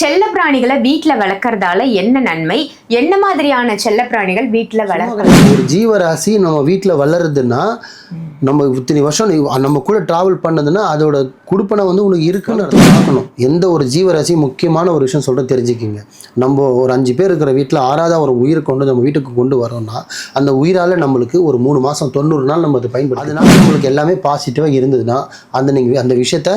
செல்ல பிராணிகளை வீட்டில் வளர்க்கறதால என்ன நன்மை? என்ன மாதிரியான செல்ல பிராணிகள் வீட்டில் வளர்க்கலாம் ஒரு ஜீவராசி நம்ம வீட்டில் வளருதுன்னா நம்ம இத்தனை வருஷம் நம்ம கூட ட்ராவல் பண்ணதுன்னா அதோட குடுப்பனை வந்து உனக்கு இருக்குன்னு அர்த்தம். பார்க்கணும். எந்த ஒரு ஜீவராசி முக்கியமான ஒரு விஷயம் சொல்ல தெரிஞ்சுக்கிங்க. நம்ம ஒரு அஞ்சு பேர் இருக்கிற வீட்டில் ஆறாவது ஒரு உயிரை கொண்டு நம்ம வீட்டுக்கு கொண்டு வரோம்னா அந்த உயிரால் நம்மளுக்கு ஒரு மூணு மாதம் தொண்ணூறு நாள் நம்ம அதை பயன்படுத்தி அதனால நம்மளுக்கு எல்லாமே பாசிட்டிவாக இருந்ததுன்னா அந்த நீங்கள் அந்த விஷயத்த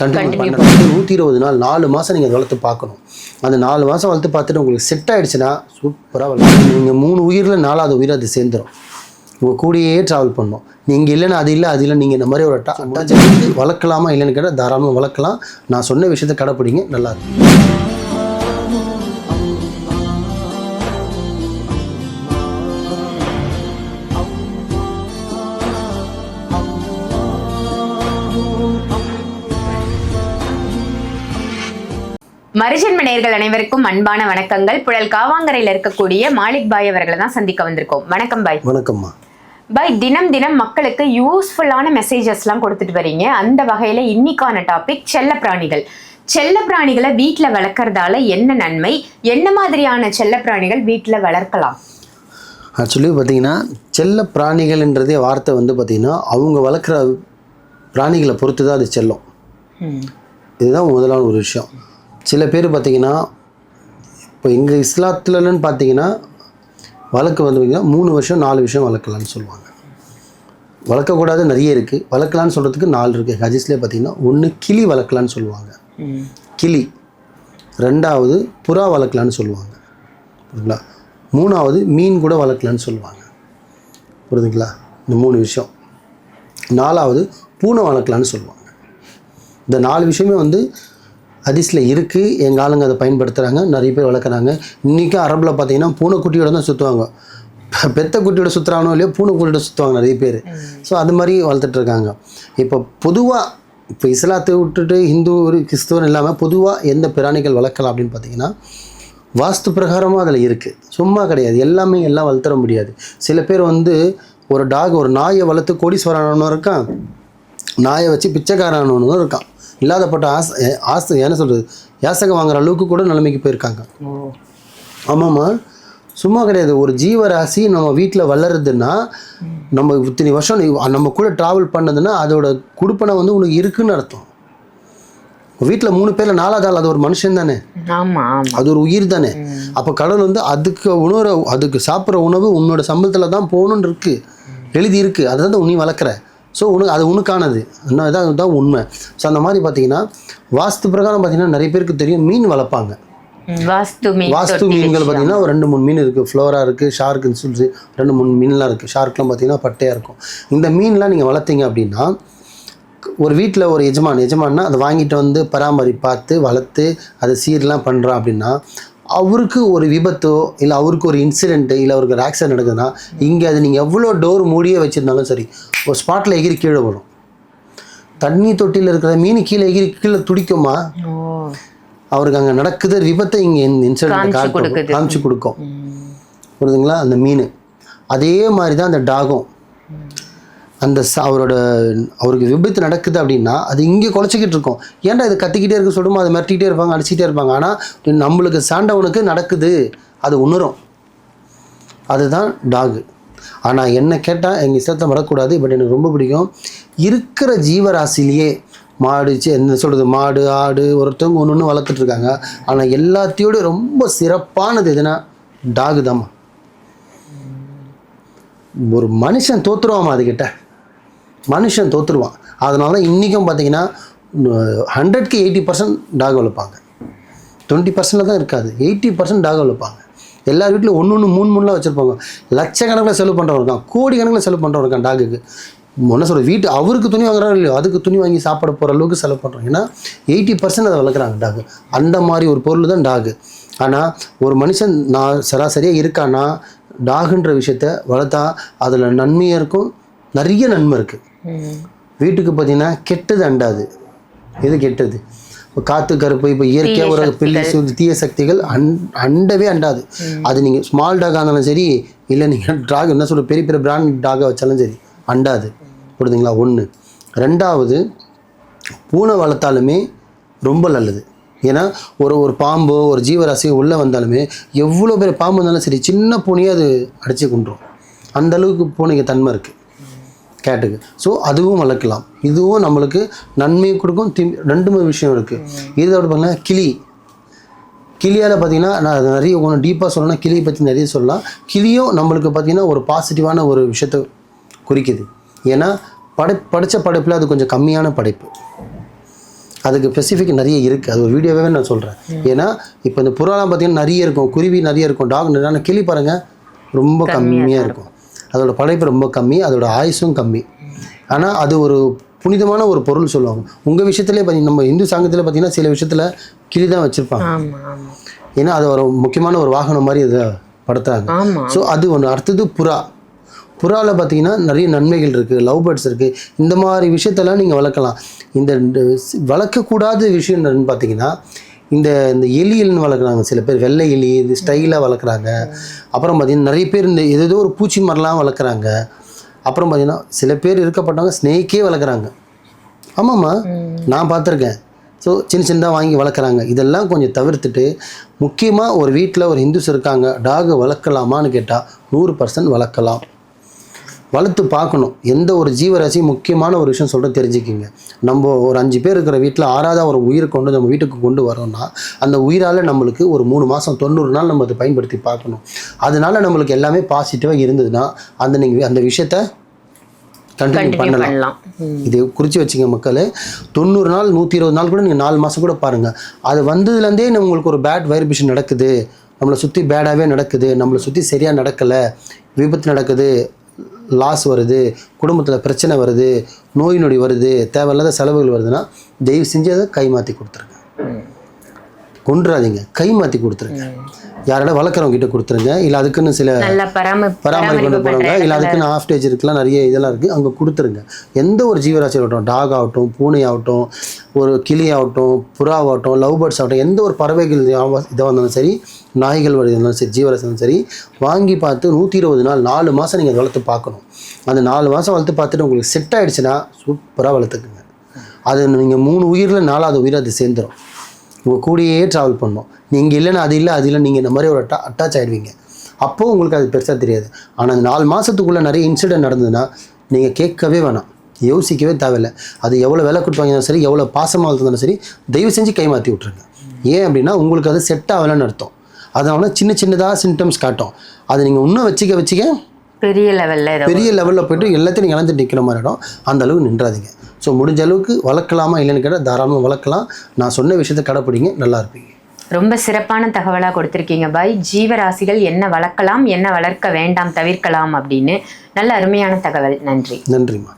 நூற்றி இருபது நாள் நாலு மாதம் நீங்கள் வளர்த்து பார்க்கணும். அந்த நாலு மாதம் வளர்த்து பார்த்துட்டு உங்களுக்கு செட் ஆயிடுச்சுன்னா சூப்பராக வளர்த்து நீங்கள் மூணு உயிரில் நாலாவது உயிர் அது சேர்ந்துடும் உங்கள் கூடயே ட்ராவல் பண்ணணும். நீங்கள் இல்லைன்னா அது இல்லை அது இல்லை நீங்கள் இந்த மாதிரி ஒரு அட்டா அட்டாச் வளர்க்கலாமா இல்லைன்னு கேட்டால் தாராளமாக வளர்க்கலாம். நான் சொன்ன விஷயத்தை கடைப்பிடிங்க நல்லா இருக்கும். மருஜன்ம நேயர்கள் அனைவருக்கும் அன்பான வணக்கங்கள். புழல் காவாங்கரையில் இருக்கக்கூடிய மாலிக் பாய் அவர்களை தான் சந்திக்க வந்திருக்கோம். வணக்கம் பாய். வணக்கம்மா. பாய் தினம் தினம் மக்களுக்கு யூஸ்ஃபுல்லான மெசேஜஸ்லாம் கொடுத்துட்டு வரீங்க. அந்த வகையில் இன்னைக்கான டாபிக் செல்ல பிராணிகள். செல்ல பிராணிகளை வீட்டில் வளர்க்கறதால என்ன நன்மை? என்ன மாதிரியான செல்ல பிராணிகள் வீட்டில் வளர்க்கலாம்? ஆக்சுவலி பார்த்தீங்கன்னா செல்ல பிராணிகள்ன்றதே வார்த்தை வந்து பார்த்திங்கன்னா அவங்க வளர்க்குற பிராணிகளை பொறுத்து தான் அது செல்லும். இதுதான் முதலான ஒரு விஷயம். சில பேர் பார்த்தீங்கன்னா இப்போ எங்கள் இஸ்லாத்துலன்னு பார்த்தீங்கன்னா வழக்கு வந்து பார்த்தீங்கன்னா மூணு வருஷம் நாலு விஷயம் வளர்க்கலாம்னு சொல்லுவாங்க. வளர்க்கக்கூடாது நிறைய இருக்குது வளர்க்கலான்னு சொல்கிறதுக்கு நாலு இருக்குது ஹதீஸ்லேயே பார்த்தீங்கன்னா ஒன்று கிளி வளர்க்கலான்னு சொல்லுவாங்க. கிளி. ரெண்டாவது புறா வளர்க்கலான்னு சொல்லுவாங்க. புரியுதுங்களா? மூணாவது மீன் கூட வளர்க்கலான்னு சொல்லுவாங்க. புரியுதுங்களா? இந்த மூணு விஷயம். நாலாவது பூனை வளர்க்கலான்னு சொல்லுவாங்க. இந்த நாலு விஷயமே வந்து ஹதீஸில் இருக்குது எங்கள் ஆளுங்க அதை பயன்படுத்துகிறாங்க நிறைய பேர் வளர்க்குறாங்க. இன்றைக்கும் அரபில் பார்த்தீங்கன்னா பூனைக்குட்டியோட தான் சுற்றுவாங்க பெத்த குட்டியோட சுற்றுறானோ இல்லையோ பூனைக்குட்டியோட சுற்றுவாங்க நிறைய பேர். ஸோ அது மாதிரி வளர்த்துட்டு இருக்காங்க. இப்போ பொதுவாக இப்போ இஸ்லாத்தை விட்டுட்டு ஹிந்து கிறிஸ்துவன் இல்லாமல் பொதுவாக எந்த பிராணிகள் வளர்க்கலாம் அப்படின்னு பார்த்தீங்கன்னா வாஸ்து பிரகாரமாக அதில் இருக்குது சும்மா கிடையாது. எல்லாமே எல்லாம் வளர்த்துற முடியாது. சில பேர் வந்து ஒரு டாக் ஒரு நாயை வளர்த்து கோடீஸ்வரனும் இருக்கான். நாயை வச்சு பிச்சைக்காரனும் இருக்கான். இல்லாதப்பட்ட ஆசை ஆசை என்ன சொல்கிறது யாசகம் வாங்குற அளவுக்கு கூட நிலைமைக்கு போயிருக்காங்க. ஆமாம்மா. சும்மா கிடையாது. ஒரு ஜீவராசி நம்ம வீட்டில் வளருதுன்னா நம்ம இத்தனை வருஷம் நம்ம கூட ட்ராவல் பண்ணதுன்னா அதோட குடுப்பனை வந்து உனக்கு இருக்குன்னு அர்த்தம். வீட்டில் மூணு பேரில் நாலாவது ஆள் அது ஒரு மனுஷன் தானே? அது ஒரு உயிர் தானே? அப்போ கடவுள் வந்து அதுக்கு உணவுற அதுக்கு சாப்பிட்ற உணவு உன்னோட சம்பளத்தில் தான் போகணுன்னு இருக்கு. எழுதி இருக்கு. அதை தான் நீ வளர்க்குற. ஸோ உனக்கு அது உனக்கானது. இன்னும் இதான் இதுதான் உண்மை. ஸோ அந்த மாதிரி பார்த்தீங்கன்னா வாஸ்து பிரகாரம் பார்த்தீங்கன்னா நிறைய பேருக்கு தெரியும் மீன் வளர்ப்பாங்க. வாஸ்து மீன் வாஸ்து மீன்கள். பார்த்தீங்கன்னா ஒரு ரெண்டு மூணு மீன் இருக்குது ஃப்ளோரா இருக்குது ஷார்க்குன்னு சொல்லி ரெண்டு மூணு மீன்லாம் இருக்குது ஷார்க்லாம் பார்த்தீங்கன்னா பட்டையாக இருக்கும். இந்த மீன்லாம் நீங்கள் வளர்த்தீங்க அப்படின்னா ஒரு வீட்டில் ஒரு எஜமான் எஜமான்னா அதை வாங்கிட்டு வந்து பராமரி பார்த்து வளர்த்து அதை சீர்லாம் பண்ணுறான் அப்படின்னா அவருக்கு ஒரு விபத்தோ இல்லை அவருக்கு ஒரு இன்சிடென்ட்டு இல்லை அவருக்கு ஒரு ஆக்சிடென்ட் நடக்குதுன்னா இங்கே அது நீங்கள் எவ்வளோ டோர் மூடியே வச்சுருந்தாலும் சரி ஒரு ஸ்பாட்டில் எகிரி கீழே வரும் தண்ணி தொட்டியில் இருக்கிற மீன் கீழே எகிரி கீழே துடிக்குமா? அவருக்கு அங்கே நடக்குது விபத்தை இங்கே இன்சிடென்ட் கொடுக்குது. காமிச்சு கொடுக்கும். புரியுதுங்களா? அந்த மீன். அதே மாதிரி தான் அந்த டாகும் அந்த அவரோட அவருக்கு விபத்து நடக்குது அப்படின்னா அது இங்கே குலைச்சிக்கிட்டு இருக்கும். ஏன்டா இது கத்திக்கிட்டே இருக்க சொல்லுமா? அதை மிரட்டிக்கிட்டே இருப்பாங்க அடிச்சிக்கிட்டே இருப்பாங்க. ஆனால் நம்மளுக்கு சாண்டவனுக்கு நடக்குது. அது உணரும். அதுதான் டாகு. ஆனால் என்ன கேட்டால் எங்கள் இஷ்டத்தை வரக்கூடாது பட் எனக்கு ரொம்ப பிடிக்கும். இருக்கிற ஜீவராசிலேயே மாடு என்ன சொல்கிறது மாடு ஆடு ஒருத்தவங்க ஒன்று ஒன்று வளர்த்துட்ருக்காங்க ஆனால் எல்லாத்தையோட ரொம்ப சிறப்பானது எதுனா டாகு தாம்மா ஒரு மனுஷன் தோத்துருவாமா அதுக்கிட்ட மனுஷன் தோற்றுருவான் அதனால தான் இன்றைக்கும் பார்த்தீங்கன்னா ஹண்ட்ரட்க்கு எயிட்டி பர்சன்ட் டாக் வளர்ப்பாங்க. டுவெண்ட்டி பர்சன்டில் தான் இருக்காது. எயிட்டி பர்சன்ட் டாக் வளர்ப்பாங்க. எல்லார் வீட்டிலும் ஒன்று ஒன்று மூணு மூணுலாம் வச்சுருப்பாங்க. லட்சக்கணக்கில் செலவு பண்ணுறவங்க இருக்கான் கோடி கணக்கில் செலவு பண்ணுறவங்க இருக்கான் டாகுக்கு என்ன சொல்ற வீட்டு அவருக்கு துணி வாங்குறாரு இல்லையோ அதுக்கு துணி வாங்கி சாப்பிட போகிற அளவுக்கு செலவு பண்ணுறாங்க ஏன்னா எயிட்டி பர்சன்ட் அதை வளர்க்குறாங்க டாகு அந்த மாதிரி ஒரு பொருள் தான் டாகு ஆனால் ஒரு மனுஷன் நான் சராசரியாக இருக்கானா டாகுன்ற விஷயத்த வளர்த்தா அதில் நன்மையும் இருக்கும் நிறைய நன்மை இருக்குது வீட்டுக்கு பார்த்தீங்கன்னா கெட்டது அண்டாது. எது கெட்டது? இப்போ காற்று கருப்பு இப்போ இயற்கையாக ஒரு சூது தீய சக்திகள் அண் அண்டவே அண்டாது. அது நீங்கள் ஸ்மால் டாகாக இருந்தாலும் சரி இல்லை நீங்கள் டாக் என்ன சொல்ற பெரிய பெரிய பிராண்ட் டாகை வச்சாலும் சரி அண்டாது. புரியுதுங்களா? ஒன்று ரெண்டாவது பூனை வளர்த்தாலுமே ரொம்ப நல்லது. ஏன்னா ஒரு ஒரு பாம்போ ஒரு ஜீவராசியோ உள்ளே வந்தாலுமே எவ்வளோ பெரிய பாம்பு இருந்தாலும் சரி சின்ன பூனையே அது அடித்து கொண்டுரும் அந்த அளவுக்கு பூனைக்கு தன்மை இருக்குது கேட்டுக்கு. ஸோ அதுவும் வளர்க்கலாம். இதுவும் நம்மளுக்கு நன்மையை கொடுக்கும் தீ ரெண்டுமே விஷயம் இருக்குது இதோட பார்த்தீங்கன்னா கிளி. கிளியால் பார்த்தீங்கன்னா நான் அது நிறைய ஒன்று டீப்பாக சொல்லணும்னா கிளியை பற்றி நிறைய சொல்லலாம். கிளியும் நம்மளுக்கு பார்த்தீங்கன்னா ஒரு பாசிட்டிவான ஒரு விஷயத்தை குறிக்குது. ஏன்னா படை படித்த படைப்பில் அது கொஞ்சம் கம்மியான படைப்பு. அதுக்கு ஸ்பெசிஃபிக் நிறைய இருக்குது அது ஒரு வீடியோவே நான் சொல்கிறேன் ஏன்னா இப்போ இந்த புறாலாம் பார்த்தீங்கன்னா நிறைய இருக்கும். குருவி நிறைய இருக்கும். டாக் நிறைய ஆனால் கிளி பாருங்கள் ரொம்ப கம்மியாக இருக்கும். அதோட படைப்பு ரொம்ப கம்மி அதோட ஆயுசும் கம்மி. ஆனால் அது ஒரு புனிதமான ஒரு பொருள் சொல்லுவாங்க. உங்கள் விஷயத்துலேயே பார்த்தீங்கன்னா நம்ம இந்து சங்கத்தில் பார்த்தீங்கன்னா சில விஷயத்தில் கிளி தான் வச்சுருப்பாங்க. ஏன்னா அது ஒரு முக்கியமான ஒரு வாகனம் மாதிரி இதை படுத்துறாங்க. ஸோ அது ஒன்று அடுத்தது புறா. புறாவில் பார்த்தீங்கன்னா நிறைய நன்மைகள் இருக்குது லவ் பேர்ட்ஸ் இருக்குது இந்த மாதிரி விஷயத்தெல்லாம் நீங்கள் வளர்க்கலாம். இந்த வளர்க்கக்கூடாத விஷயம் என்னன்னு பார்த்தீங்கன்னா இந்த இந்த எலியல்னு வளர்க்குறாங்க. சில பேர் வெள்ளை எலி இது ஸ்டைலாக வளர்க்குறாங்க. அப்புறம் பார்த்தீங்கன்னா நிறைய பேர் இந்த ஏதோ ஒரு பூச்சி மாதிரிலாம் வளர்க்குறாங்க. அப்புறம் பார்த்தீங்கன்னா சில பேர் இருக்கப்பட்டவங்க ஸ்னேக்கே வளர்க்குறாங்க. ஆமாம்மா. நான் பார்த்துருக்கேன். ஸோ சின்ன சின்னதாக வாங்கி வளர்க்குறாங்க. இதெல்லாம் கொஞ்சம் தவிர்த்துட்டு முக்கியமாக ஒரு வீட்டில் ஒரு ஹிந்துஸ் இருக்காங்க. டாகை வளர்க்கலாமான்னு கேட்டால் நூறு பர்சன்ட் வளர்க்கலாம். வளர்த்து பார்க்கணும். எந்த ஒரு ஜீவராசி முக்கியமான ஒரு விஷயம் சொல்கிற தெரிஞ்சுக்கிங்க. நம்ம ஒரு அஞ்சு பேர் இருக்கிற வீட்டில் ஆறாவது ஒரு உயிரை கொண்டு நம்ம வீட்டுக்கு கொண்டு வரோம்னா அந்த உயிரால் நம்மளுக்கு ஒரு மூணு மாதம் தொண்ணூறு நாள் நம்ம அதை பயன்படுத்தி பார்க்கணும். அதனால நம்மளுக்கு எல்லாமே பாசிட்டிவாக இருந்ததுன்னா அந்த நீங்கள் அந்த விஷயத்த கண்டினியூ பண்ணலாம். இது குறித்து வச்சுங்க மக்களே. தொண்ணூறு நாள் நூற்றி இருபது நாள் கூட நீங்கள் நாலு மாதம் கூட பாருங்கள் அது வந்ததுலேருந்தே உங்களுக்கு ஒரு பேட் வைப்ரேஷன் நடக்குது. நம்மளை சுற்றி பேடாகவே நடக்குது. நம்மளை சுற்றி சரியாக நடக்கலை. விபத்து நடக்குது. லாஸ் வருது குடும்பத்தில் பிரச்சனை வருது நோய் நொடி வருது தேவையில்லாத செலவுகள் வருதுன்னா தயவு செஞ்சு அதை கை மாற்றி கொடுத்துருங்க. கொண்டுறாதீங்க கை மாற்றி கொடுத்துருங்க. யாரோட வளர்க்குறவங்க கிட்ட கொடுத்துருங்க. இல்லை அதுக்குன்னு சில பராமரிப்பு கொண்டு போகிறாங்க இல்லை அதுக்குன்னு ஆஃப் ஸ்டேஜ் இருக்கலாம் நிறைய இதெல்லாம் இருக்குது அங்கே கொடுத்துருங்க. எந்த ஒரு ஜீவராசி ஆகட்டும் டாக் ஆகட்டும் பூனை ஆகட்டும் ஒரு கிளி ஆகட்டும் புறா ஆகட்டும் லவ் பேர்ட்ஸ் ஆகட்டும் எந்த ஒரு பறவைகள் இதாக இருந்தாலும் சரி நாய்கள் வழி இருந்தாலும் சரி ஜீவராசி இருந்தாலும் சரி வாங்கி பார்த்து நூற்றி இருபது நாள் நாலு மாதம் நீங்கள் வளர்த்து பார்க்கணும். அந்த நாலு மாதம் வளர்த்து பார்த்துட்டு உங்களுக்கு செட் ஆயிடுச்சுன்னா சூப்பராக வளர்த்துக்குங்க. அது நீங்கள் மூணு உயிரில் நாலாவது உயிர் அது சேர்ந்துடும் உங்கள் கூடயே ட்ராவல் பண்ணும். நீங்கள் இல்லைன்னா அது இல்லை அது இல்லை நீங்கள் இந்த மாதிரி ஒரு அட்டா அட்டாச் ஆகிடுவீங்க அப்போது உங்களுக்கு அது பெருசாக தெரியாது. ஆனால் அந்த நாலு மாதத்துக்குள்ளே நிறைய இன்சிடென்ட் நடந்ததுன்னா நீங்கள் கேட்கவே வேணாம். யோசிக்கவே தேவையில்லை. அது எவ்வளோ விலை கொடுத்தாலும் சரி எவ்வளோ பாசமாக இருந்தாலும் சரி தயவு செஞ்சு கை மாற்றி விட்ருங்க ஏன் அப்படின்னா உங்களுக்கு அது செட் ஆகலைன்னு அர்த்தம். அதனால சின்ன சின்னதாக சிம்டம்ஸ் காட்டும். அதை நீங்கள் இன்னும் வச்சுக்க வச்சுக்க பெரிய லெவல்ல பெரிய லெவலில் போயிட்டு எல்லாத்தையும் நீங்கள் இழந்து நிற்கிற மாதிரி இடம் அந்த அளவுக்கு நின்றாதீங்க. ஸோ முடிஞ்ச அளவுக்கு வளர்க்கலாமா இல்லைன்னு கேட்டால் தாராளமாக வளர்க்கலாம். நான் சொன்ன விஷயத்தை கடைப்பிடிங்க. நல்லா இருப்பீங்க. ரொம்ப சிறப்பான தகவலாக கொடுத்துருக்கீங்க. பாய் ஜீவராசிகள் என்ன வளர்க்கலாம் என்ன வளர்க்க வேண்டாம் தவிர்க்கலாம் அப்படின்னு. நல்ல அருமையான தகவல். நன்றி. நன்றிம்மா.